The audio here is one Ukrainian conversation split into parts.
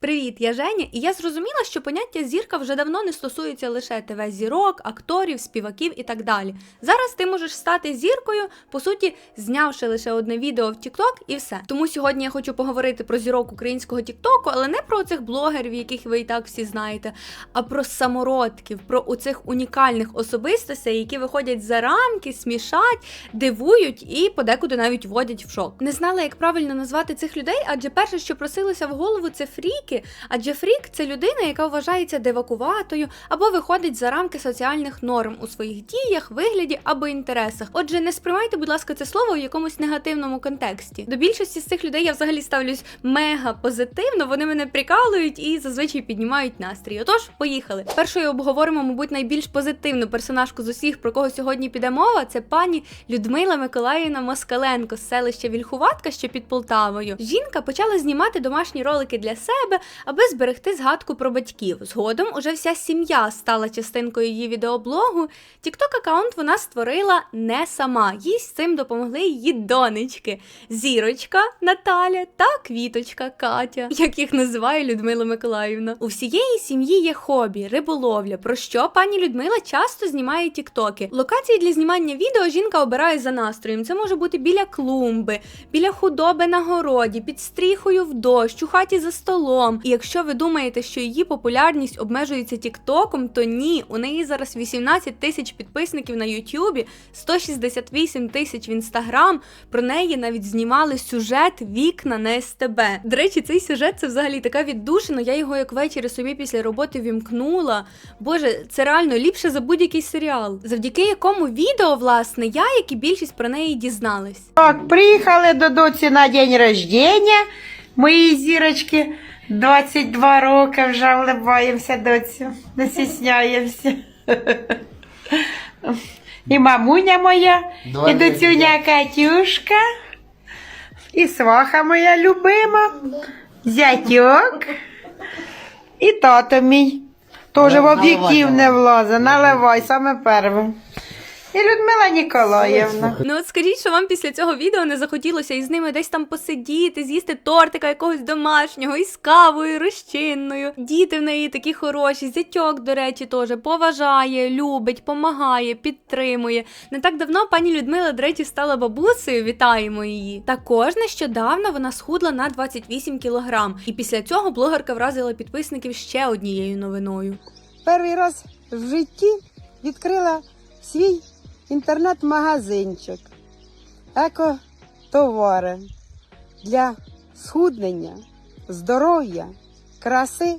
Привіт, я Женя, і я зрозуміла, що поняття зірка вже давно не стосується лише ТВ зірок, акторів, співаків і так далі. Зараз ти можеш стати зіркою, по суті, знявши лише одне відео в TikTok і все. Тому сьогодні я хочу поговорити про зірок українського TikTok, але не про цих блогерів, яких ви і так всі знаєте, а про самородків, про оцих унікальних особистостей, які виходять за рамки, смішать, дивують і подекуди навіть вводять в шок. Не знала, як правильно назвати цих людей, адже перше, що просилося в голову, це фріки. Адже фрік це людина, яка вважається девакуватою або виходить за рамки соціальних норм у своїх діях, вигляді або інтересах. Отже, не сприймайте, будь ласка, це слово в якомусь негативному контексті. До більшості з цих людей я взагалі ставлюсь мега позитивно. Вони мене прикалують і зазвичай піднімають настрій. Отож, поїхали. Першою обговоримо, мабуть, найбільш позитивну персонажку з усіх, про кого сьогодні піде мова. Це пані Людмила Миколаївна Москаленко з селища Вільхуватка, що під Полтавою. Жінка почала знімати домашні ролики для себе, аби зберегти згадку про батьків. Згодом уже вся сім'я стала частинкою її відеоблогу. Тікток аккаунт вона створила не сама. Їй з цим допомогли її донечки Зірочка Наталя та Квіточка Катя, як їх називає Людмила Миколаївна. У всієї сім'ї є хобі, риболовля, про що пані Людмила часто знімає тіктоки. Локації для знімання відео жінка обирає за настроєм. Це може бути біля клумби, біля худоби на городі, під стріхою в дощ, у хаті за столом. І якщо ви думаєте, що її популярність обмежується тіктоком, то ні, у неї зараз 18 тисяч підписників на Ютубі, 168 тисяч в інстаграм. Про неї навіть знімали сюжет вікна на СТБ. До речі, цей сюжет це взагалі така віддушина. Я його як ввечері собі після роботи вімкнула. Боже, це реально ліпше за будь-який серіал, завдяки якому відео, власне, я, як і більшість про неї дізналась. Так, приїхали до доці на день рождення моєї зірочки. 22 роки вже улибаємося доцю, не стісняємося. І мамуня моя, і доцюня Катюшка, і сваха моя любима, зятьок, і тато мій. Теж в об'єктив не влазить, наливай саме перше. І Людмила Ніколаївна. Ну от скажіть, що вам після цього відео не захотілося із ними десь там посидіти, з'їсти тортика якогось домашнього із кавою, розчинною. Діти в неї такі хороші, зятьок, до речі, теж поважає, любить, помагає, підтримує. Не так давно пані Людмила, до речі, стала бабусею. Вітаємо її. Також нещодавно вона схудла на 28 кілограм. І після цього блогерка вразила підписників ще однією новиною. перший раз в житті відкрила свій інтернет-магазинчик. Еко-товари для схуднення, здоров'я, краси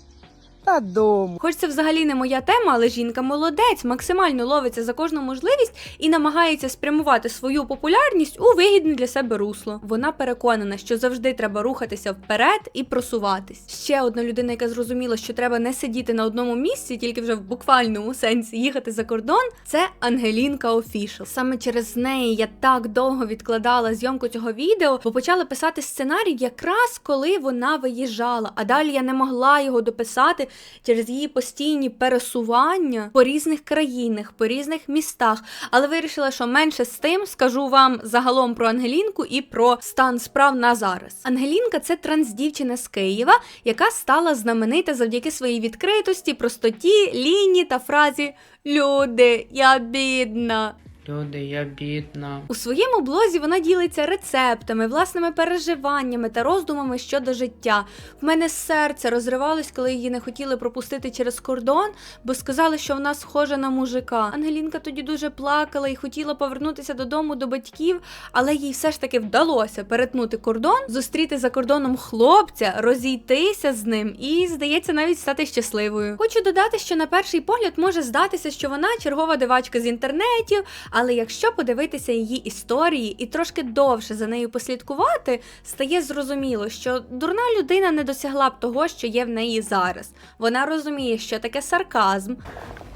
та дому. Хоч це взагалі не моя тема, але жінка молодець, максимально ловиться за кожну можливість і намагається спрямувати свою популярність у вигідне для себе русло. Вона переконана, що завжди треба рухатися вперед і просуватись. Ще одна людина, яка зрозуміла, що треба не сидіти на одному місці, тільки вже в буквальному сенсі їхати за кордон. Це Ангелінка Офішл. Саме через неї я так довго відкладала зйомку цього відео, бо почала писати сценарій якраз коли вона виїжджала. А далі я не могла його дописати через її постійні пересування по різних країнах, по різних містах. Але вирішила, що менше з тим скажу вам загалом про Ангелінку і про стан справ на зараз. Ангелінка це трансдівчина з Києва, яка стала знаменита завдяки своїй відкритості, простоті, лінії та фразі Люди, я бідна. Люди, я бідна. У своєму блозі вона ділиться рецептами, власними переживаннями та роздумами щодо життя. В мене серце розривалось, коли її не хотіли пропустити через кордон, бо сказали, що вона схожа на мужика. Ангелінка тоді дуже плакала і хотіла повернутися додому до батьків, але їй все ж таки вдалося перетнути кордон, зустріти за кордоном хлопця, розійтися з ним і, здається, навіть стати щасливою. Хочу додати, що на перший погляд може здатися, що вона чергова дивачка з інтернетів. Але якщо подивитися її історії і трошки довше за нею послідкувати, стає зрозуміло, що дурна людина не досягла б того, що є в неї зараз. Вона розуміє, що таке сарказм,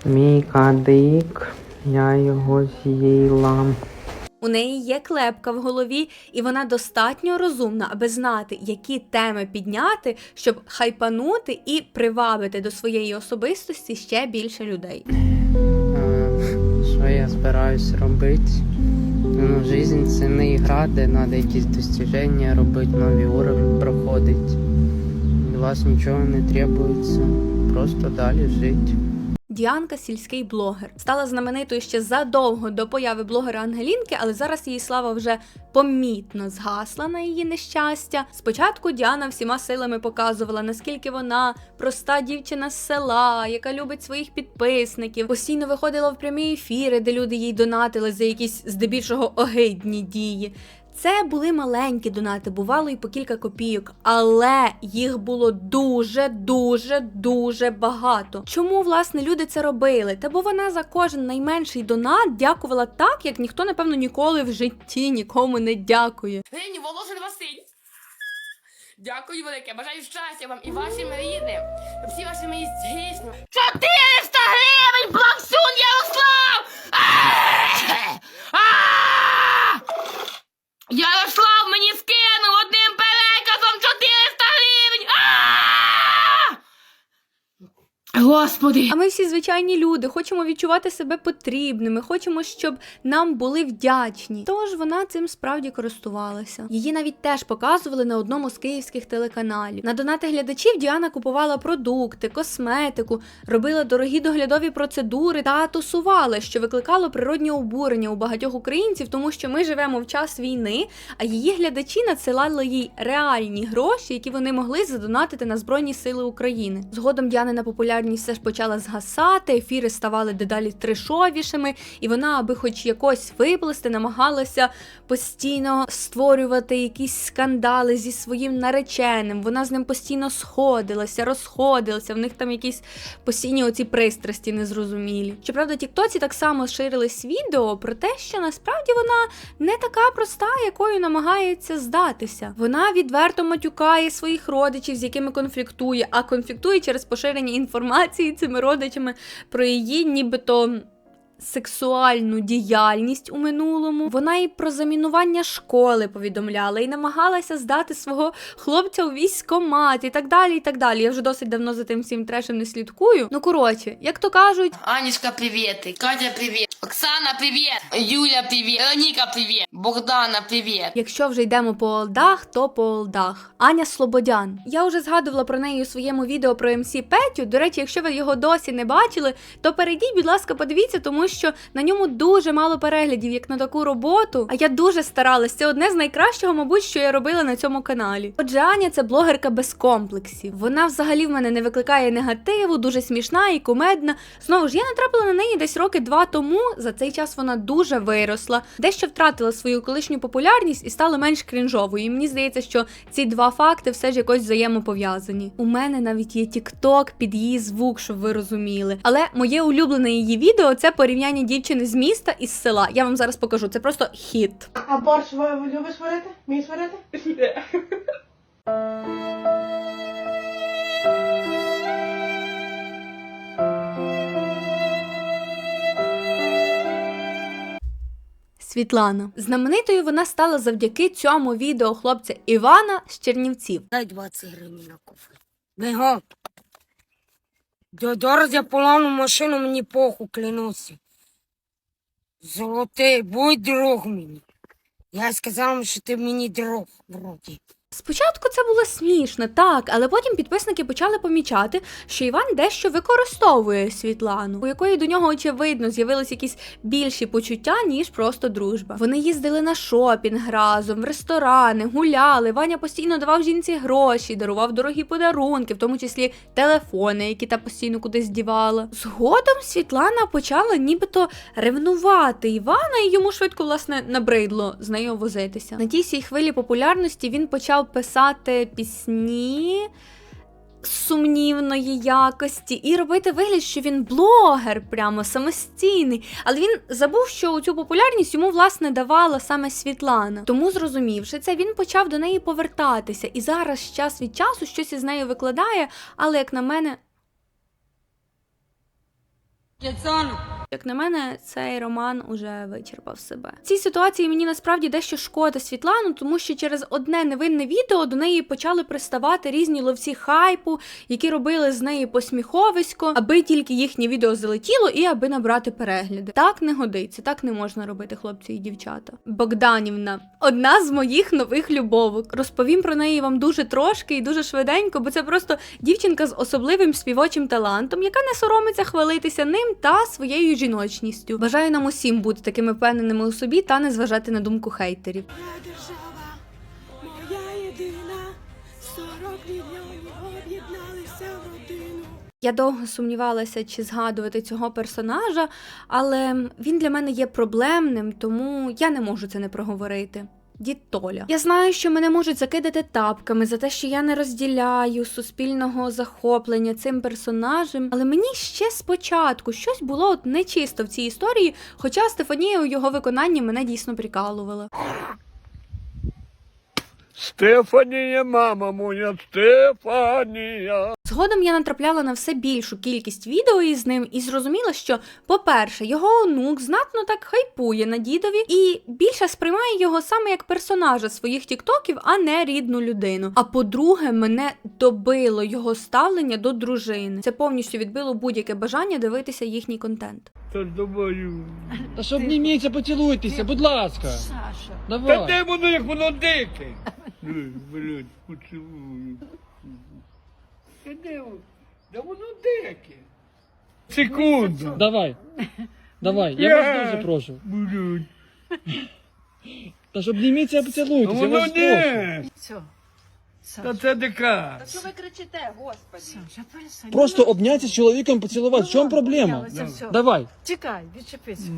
Мій кадик, я його з'їла. у неї є клепка в голові, і вона достатньо розумна, аби знати, які теми підняти, щоб хайпанути і привабити до своєї особистості ще більше людей. Що я збираюсь робити? Ну, жизнь це не ігра, де треба якісь достіження робити, нові уровні проходити. вас нічого не требується. Просто далі жити. Діанка сільський блогер. Стала знаменитою ще задовго до появи блогера Ангелінки, але зараз її слава вже помітно згасла на її нещастя. Спочатку Діана всіма силами показувала, наскільки вона проста дівчина з села, яка любить своїх підписників, постійно виходила в прямі ефіри, де люди їй донатили за якісь здебільшого огидні дії. Це були маленькі донати, бувало і по кілька копійок, але їх було дуже, дуже, дуже багато. Чому власне люди це робили? Та бо вона за кожен найменший донат дякувала так, як ніхто, напевно, ніколи в житті нікому не дякує. Нині Волошин Василь. Дякую велике, бажаю щастя вам і вашим рідним. Всі ваші мрії здійснили. 400 гривень, Плаксун Ярослав! Ярослав мені скинув одним переказом 400 гривень! А! Господи! А ми всі звичайні люди, хочемо відчувати себе потрібними, хочемо, щоб нам були вдячні. Тож вона цим справді користувалася. Її навіть теж показували на одному з київських телеканалів. На донати глядачів Діана купувала продукти, косметику, робила дорогі доглядові процедури та тусувала, що викликало природні обурення у багатьох українців, тому що ми живемо в час війни, а її глядачі надсилали їй реальні гроші, які вони могли задонатити на Збройні Сили України. Згодом Діанина популярність все ж почала згасати, ефіри ставали дедалі трешовішими, і вона, аби хоч якось виплести, намагалася постійно створювати якісь скандали зі своїм нареченим. Вона з ним постійно сходилася, розходилася. В них там якісь постійні оці пристрасті незрозумілі. Щоправда, тіктоці так само ширились відео про те, що насправді вона не така проста, якою намагається здатися. Вона відверто матюкає своїх родичів, з якими конфліктує, а конфліктує через поширення інформації цими родичами про її нібито. Сексуальну діяльність у минулому вона і про замінування школи повідомляла, і намагалася здати свого хлопця у військкомат і так далі. І так далі. Я вже досить давно за тим всім трешем не слідкую. Ну коротше, як то кажуть, Анечка, привет. Катя, привет. Оксана, привет. Юля, привет. Вероніка, привет. Богдана, привет. Якщо вже йдемо по олдах, то по олдах. Аня Слободян. Я вже згадувала про неї у своєму відео про МС Петю. До речі, якщо ви його досі не бачили, то перейдіть, будь ласка, подивіться, тому що на ньому дуже мало переглядів, як на таку роботу. А я дуже старалась. Це одне з найкращого, мабуть, що я робила на цьому каналі. Отже, Аня це блогерка без комплексів. Вона взагалі в мене не викликає негативу, дуже смішна і кумедна. Знову ж я натрапила на неї десь роки два тому. За цей час вона дуже виросла, дещо втратила свою колишню популярність і стала менш крінжовою. І мені здається, що ці два факти все ж якось взаємопов'язані. У мене навіть є тікток під її звук, щоб ви розуміли. Але моє улюблене її відео це порівняння дівчини з міста і з села. Я вам зараз покажу. Це просто хіт. А борщ ви любиш варити? Вмієш варити? Світлана. Знаменитою вона стала завдяки цьому відео хлопця Івана з Чернівців. Дай 20 гривень на кофе. До- Зараз я поламу машину, мені похуй клянуся. Золотий, будь друг мені. Я сказав, що ти мені друг, вроді. Спочатку це було смішно, так, але потім підписники почали помічати, що Іван дещо використовує Світлану, у якої до нього очевидно з'явились якісь більші почуття, ніж просто дружба. Вони їздили на шопінг разом, в ресторани, гуляли. Ваня постійно давав жінці гроші, дарував дорогі подарунки, в тому числі телефони, які та постійно кудись дівала. Згодом Світлана почала нібито ревнувати Івана, і йому швидко власне набридло з нею возитися. На тій сій хвилі популярності він почав писати пісні. Сумнівної якості і робити вигляд, що він блогер, прямо самостійний. Але він забув, що цю популярність йому власне давала саме Світлана. Тому, зрозумівши це, він почав до неї повертатися. І зараз час від часу щось із нею викладає, але як на мене, Як на мене, цей роман уже вичерпав себе. В цій ситуації мені насправді дещо шкода Світлану, тому що через одне невинне відео до неї почали приставати різні ловці хайпу, які робили з неї посміховисько, аби тільки їхнє відео залетіло і аби набрати перегляди. Так не годиться, так не можна робити, хлопці і дівчата. Богданівна, одна з моїх нових любовок. Розповім про неї вам дуже трошки і дуже швиденько, бо це просто дівчинка з особливим співочим талантом, яка не соромиться хвалитися ним та своєю жіночністю. Бажаю нам усім бути такими впевненими у собі та не зважати на думку хейтерів. держава, моя єдина, 40 мільйонів об'єдналися в родину. Я довго сумнівалася, чи згадувати цього персонажа, але він для мене є проблемним, тому я не можу це не проговорити. Дід Толя. Я знаю, що мене можуть закидати тапками за те, що я не розділяю суспільного захоплення цим персонажем, але мені ще спочатку щось було от нечисто в цій історії, хоча Стефанія у його виконанні мене дійсно прикалувала. Стефанія, мама моя, Стефанія. Згодом я натрапляла на все більшу кількість відео із ним і зрозуміла, що, по-перше, його онук знатно так хайпує на дідові і більше сприймає його саме як персонажа своїх тіктоків, а не рідну людину. А по-друге, мене добило його ставлення до дружини. Це повністю відбило будь-яке бажання дивитися їхній контент. Та думаю. Та що обніміться, поцілуйтеся, будь ласка. Саша. Та де воно, як воно дике? Ой, Блядь, поцілую. Та де воно? Та воно дике. Секунду. Давай. Давай, я вас дуже прошу. Блядь. Та ж обніміться, А поцілуйтеся, я воно вас прошу. не. Все. Та це дика. ви кричите, господи? Саша, перестань. Просто обняться з чоловіком, поцілувати. В чому проблема? Це все. Давай, Чекай, відчепися.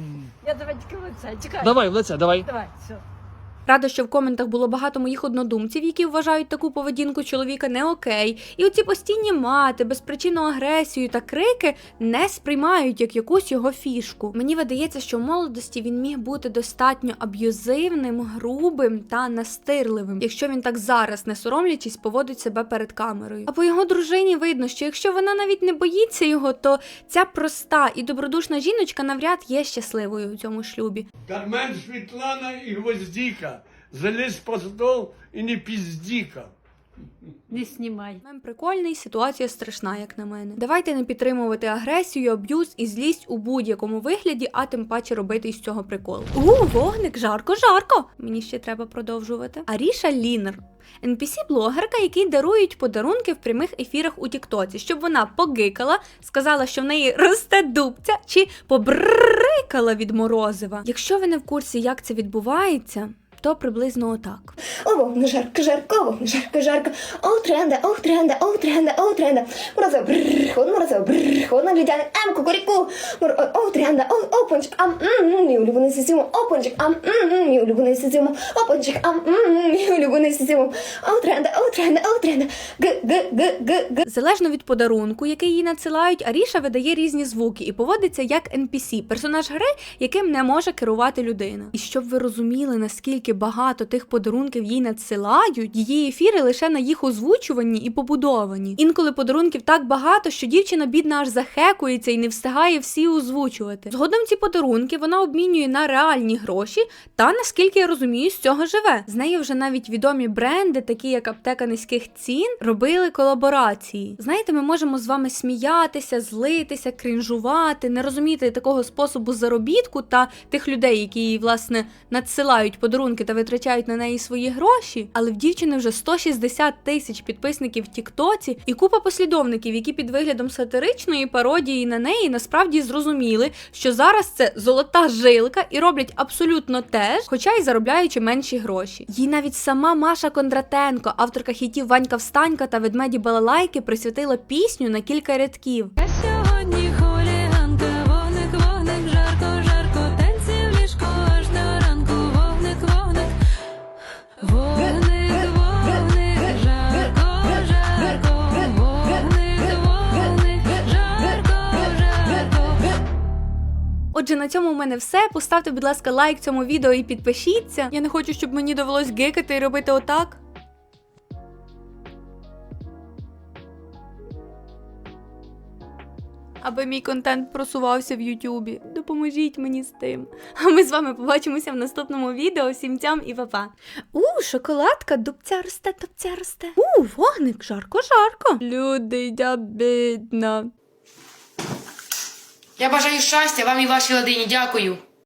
Я давай тільки лице, чекай. давай, в лице, давай. Давай, все. Рада, що в коментах було багато моїх однодумців, які вважають таку поведінку чоловіка не окей. І оці постійні мати, безпричинну агресію та крики не сприймають як якусь його фішку. Мені видається, що в молодості він міг бути достатньо аб'юзивним, грубим та настирливим, якщо він так зараз, не соромлячись, поводить себе перед камерою. А по його дружині видно, що якщо вона навіть не боїться його, то ця проста і добродушна жіночка навряд є щасливою у цьому шлюбі. Кармен Світлана і Гвоздіка. Залізь по стол і не піздіка. Не знімай. Мем прикольний, ситуація страшна, як на мене. Давайте не підтримувати агресію, аб'юз і злість у будь-якому вигляді, а тим паче робити із цього прикол. У, вогник, жарко, жарко! Мені ще треба продовжувати. Аріша Лінер. NPC-блогерка, якій дарують подарунки в прямих ефірах у Тіктоці, щоб вона погикала, сказала, що в неї росте дубця, чи побрикала від морозива. Якщо ви не в курсі, як це відбувається, то приблизно отак. О, вогне жарко, жарко, вогне жарко, жарко. О, тренда, о, тренда, о, тренда, о, тренда. Морозиво, бррр, холодно, морозиво, бррр, холодно, лідяне, ем, кукуріку. О, тренда, о, о, ам, м, м, мій улюблений сисимо, о, ам, м, м, мій улюблений сисимо, о, ам, м, м, мій улюблений сисимо. О, тренда, о, тренда, о, тренда. Г, г, г, г, г. Залежно від подарунку, який їй надсилають, Аріша видає різні звуки і поводиться як NPC, персонаж гри, яким не може керувати людина. І щоб ви розуміли, наскільки багато тих подарунків їй надсилають, її ефіри лише на їх озвучуванні і побудовані. Інколи подарунків так багато, що дівчина бідна аж захекується і не встигає всі озвучувати. Згодом ці подарунки вона обмінює на реальні гроші, та наскільки я розумію, з цього живе. З нею вже навіть відомі бренди, такі як аптека низьких цін, робили колаборації. Знаєте, ми можемо з вами сміятися, злитися, крінжувати, не розуміти такого способу заробітку та тих людей, які їй власне надсилають подарунки та витрачають на неї свої гроші. Але в дівчини вже 160 тисяч підписників в Тіктоці і купа послідовників, які під виглядом сатиричної пародії на неї насправді зрозуміли, що зараз це золота жилка і роблять абсолютно те ж, хоча й заробляючи менші гроші. Їй навіть сама Маша Кондратенко, авторка хітів Ванька Встанька та ведмеді Балалайки, присвятила пісню на кілька рядків. Отже, на цьому у мене все. Поставте, будь ласка, лайк цьому відео і підпишіться. Я не хочу, щоб мені довелось гикати і робити отак. аби мій контент просувався в Ютубі. Допоможіть мені з тим. А ми з вами побачимося в наступному відео. Всім тям і папа. У, шоколадка, дубця росте, дубця росте. У, вогник, жарко, жарко. Люди, я бідна. Я бажаю щастя вам і вашій родині. Дякую.